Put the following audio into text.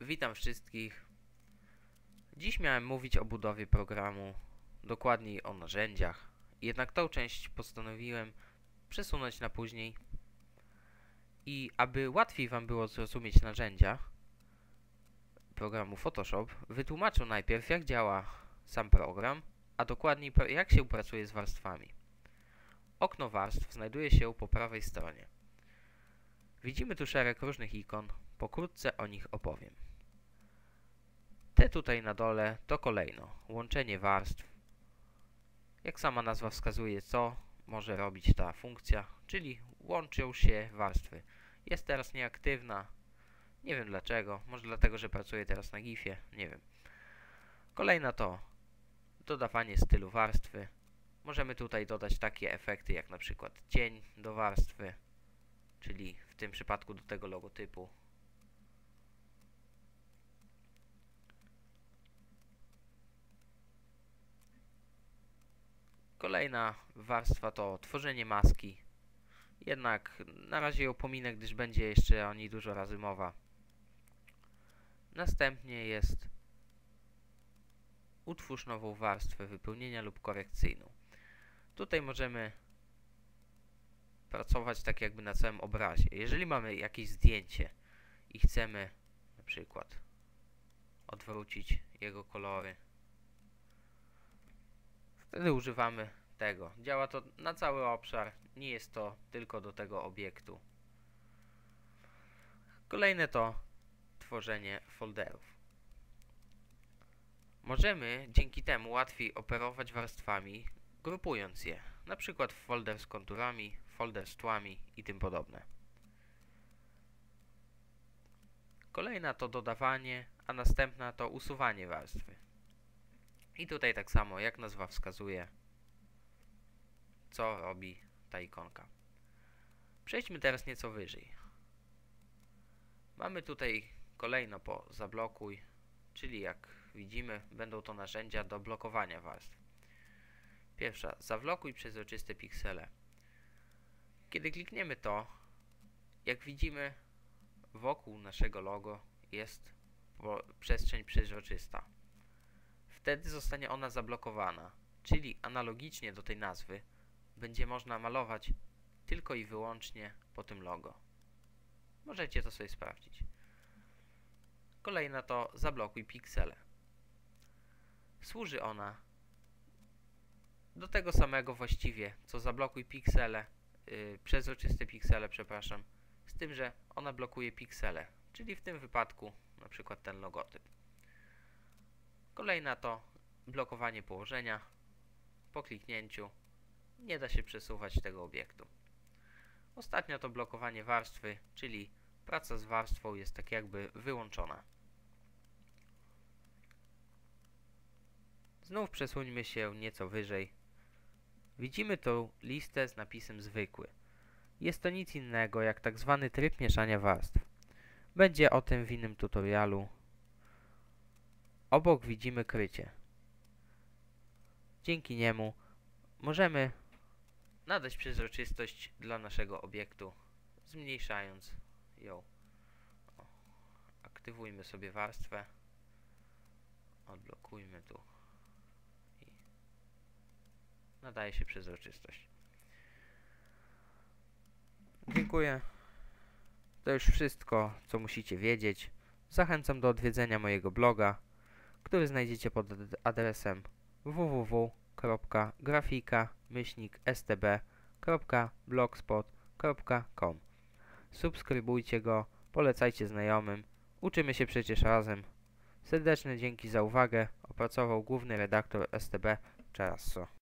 Witam wszystkich. Dziś miałem mówić o budowie programu, dokładniej o narzędziach. Jednak tą część postanowiłem przesunąć na później. I aby łatwiej Wam było zrozumieć narzędzia programu Photoshop, wytłumaczę najpierw jak działa sam program, a dokładniej jak się pracuje z warstwami. Okno warstw znajduje się po prawej stronie. Widzimy tu szereg różnych ikon, pokrótce o nich opowiem. Te tutaj na dole to kolejno łączenie warstw. Jak sama nazwa wskazuje, co może robić ta funkcja, czyli łączą się warstwy. Jest teraz nieaktywna. Nie wiem dlaczego. Może dlatego, że pracuję teraz na GIFie. Nie wiem. Kolejna to dodawanie stylu warstwy. Możemy tutaj dodać takie efekty jak na przykład cień do warstwy, czyli w tym przypadku do tego logotypu Kolejna warstwa to tworzenie maski. Jednak na razie ją pominę, gdyż będzie jeszcze o niej dużo razy mowa. Następnie jest utwórz nową warstwę wypełnienia lub korekcyjną. Tutaj możemy pracować tak jakby na całym obrazie. Jeżeli mamy jakieś zdjęcie i chcemy na przykład odwrócić jego kolory, Wtedy używamy tego. Działa to na cały obszar, nie jest to tylko do tego obiektu. Kolejne to tworzenie folderów. Możemy dzięki temu łatwiej operować warstwami, grupując je, na przykład w folder z konturami, folder z tłami i tym podobne. Kolejna to dodawanie, a następna to usuwanie warstwy. I tutaj tak samo, jak nazwa wskazuje, co robi ta ikonka. Przejdźmy teraz nieco wyżej. Mamy tutaj kolejno po zablokuj, czyli jak widzimy, będą to narzędzia do blokowania warstw. Pierwsza, zablokuj przezroczyste piksele. Kiedy klikniemy to, jak widzimy, wokół naszego logo jest przestrzeń przezroczysta wtedy zostanie ona zablokowana, czyli analogicznie do tej nazwy będzie można malować tylko i wyłącznie po tym logo. Możecie to sobie sprawdzić. Kolejna to zablokuj piksele. Służy ona do tego samego właściwie, co zablokuj piksele, yy, przezroczyste piksele, przepraszam, z tym, że ona blokuje piksele, czyli w tym wypadku na przykład ten logotyp. Kolejna to blokowanie położenia. Po kliknięciu nie da się przesuwać tego obiektu. Ostatnia to blokowanie warstwy, czyli praca z warstwą jest tak jakby wyłączona. Znów przesuńmy się nieco wyżej. Widzimy tą listę z napisem zwykły. Jest to nic innego jak tak zwany tryb mieszania warstw. Będzie o tym w innym tutorialu. Obok widzimy krycie. Dzięki niemu możemy nadać przezroczystość dla naszego obiektu, zmniejszając ją. Aktywujmy sobie warstwę. Odblokujmy tu. Nadaje się przezroczystość. Dziękuję. To już wszystko, co musicie wiedzieć. Zachęcam do odwiedzenia mojego bloga który znajdziecie pod adresem www.grafika-stb.blogspot.com Subskrybujcie go, polecajcie znajomym, uczymy się przecież razem. Serdeczne dzięki za uwagę, opracował główny redaktor STB Czarasso.